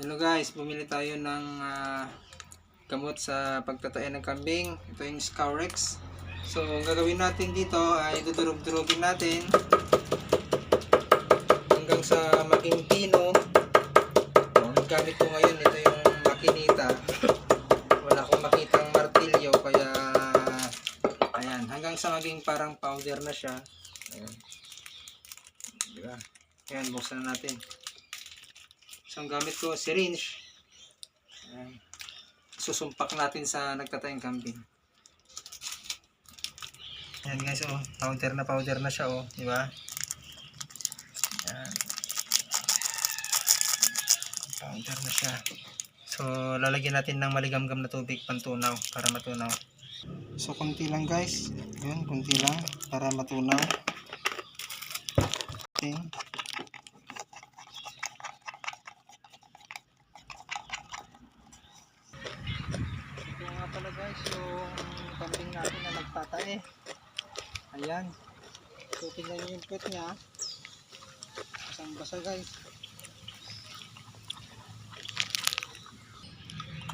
Hello guys, bumili tayo ng ah, gamot sa pagtatae ng kambing. Ito yung Scourex. So, ang gagawin natin dito ay dudurog-durogin natin hanggang sa maging pino. Ang gamit ko ngayon, ito yung makinita. Wala akong makitang martilyo, kaya ayan, hanggang sa maging parang powder na siya. Ayan. Diba? Ayan, buksan na natin. So, ang gamit ko, syringe. Ayan. Susumpak natin sa nagtatayang kambing. Ayan guys, oh. Powder na powder na siya, oh. Di ba? Ayan. Powder na siya. So, lalagyan natin ng maligamgam na tubig pantunaw para matunaw. So, konti lang guys. Ayan, konti lang para matunaw. Okay. Ito nga pala guys, yung kambing natin na nagtatae. Ayan. So, tingnan nyo yung puwet niya. Basang basa guys.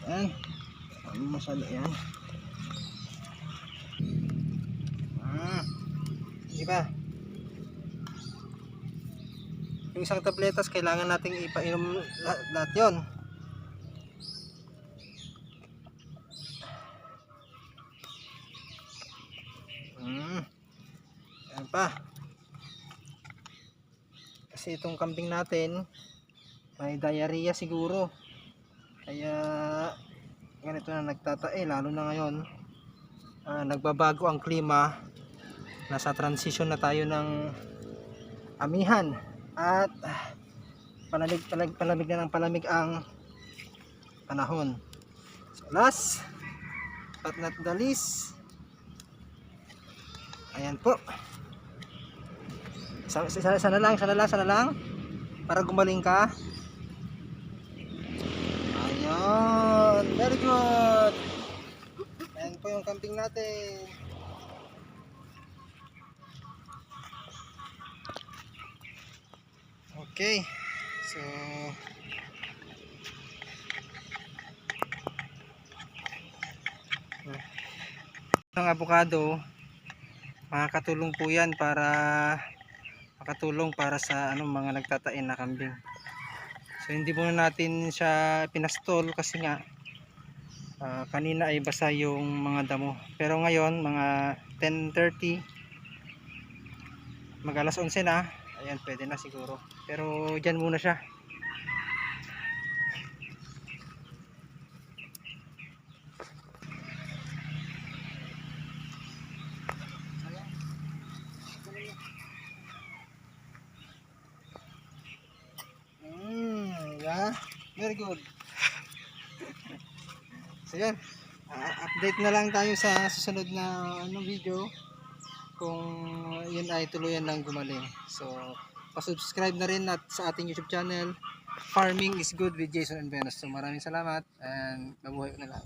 Ayan. Ano masala yan? Ah. Di ba? Yung isang tabletas, kailangan nating ipainom lahat, lahat yun. Ayan pa. Kasi itong kambing natin, may diarrhea siguro. Kaya, ganito na nagtatae, lalo na ngayon. ah, nagbabago ang klima. Nasa transition na tayo ng amihan. At, ah, palamig, palamig, palamig na ng palamig ang panahon. So, last, but not the least, Ayan po. Sana, sana, lang, sana lang, sana lang. Para gumaling ka. Ayan. Very good. Ayan po yung camping natin. Okay. So, ang avocado makakatulong po yan para makatulong para sa ano mga nagtatain na kambing. So hindi muna natin siya pinastol kasi nga ah, kanina ay basa yung mga damo. Pero ngayon mga 10.30 mag alas 11 na. Ayan pwede na siguro. Pero dyan muna siya Very good. so yan. Ah, update na lang tayo sa susunod na ano video kung yun ay tuluyan ng gumaling. So, pa-subscribe na rin at sa ating YouTube channel Farming is Good with Jason and Venus. So, maraming salamat and mabuhay na lang.